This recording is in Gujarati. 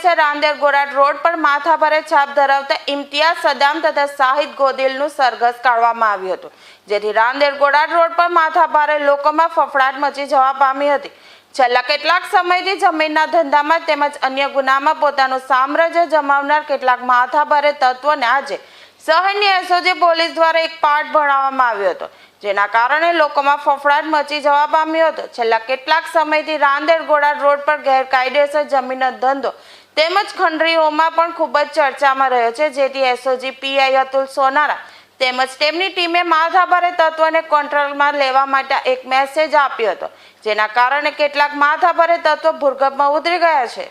દિવસે રાંદેર ગોરાટ રોડ પર માથાભારે છાપ ધરાવતા ઇમ્તિયાઝ સદામ તથા શાહિદ ગોદિલનું સરઘસ કાઢવામાં આવ્યું હતું. જેથી રાંદેર ગોરાટ રોડ પર માથાભારે લોકોમાં ફફડાટ મચી જવા પામી હતી. છેલ્લા કેટલાક સમયથી જમીનના ધંધામાં તેમજ અન્ય ગુનામાં પોતાનું સામ્રાજ્ય જમાવનાર કેટલાક માથાભારે તત્વોને આજે શહેરની એસઓજી પોલીસ દ્વારા એક પાઠ ભણાવવામાં આવ્યો હતો. જેના કારણે લોકોમાં ફફડાટ મચી જવા પામ્યો હતો. છેલ્લા કેટલાક સમયથી રાંદેર ગોળા રોડ પર ગેરકાયદેસર જમીનનો ધંધો તેમજ ખંડરીઓમાં પણ ખૂબ જ ચર્ચામાં રહ્યો છે, જેથી એસઓજી પીઆઈ અતુલ સોનારા તેમજ તેમની ટીમે માથાભારે તત્વોને કંટ્રોલમાં લેવા માટે એક મેસેજ આપ્યો હતો, જેના કારણે કેટલાક માથાભારે તત્વો ભૂર્ગભમાં ઉતરી ગયા છે.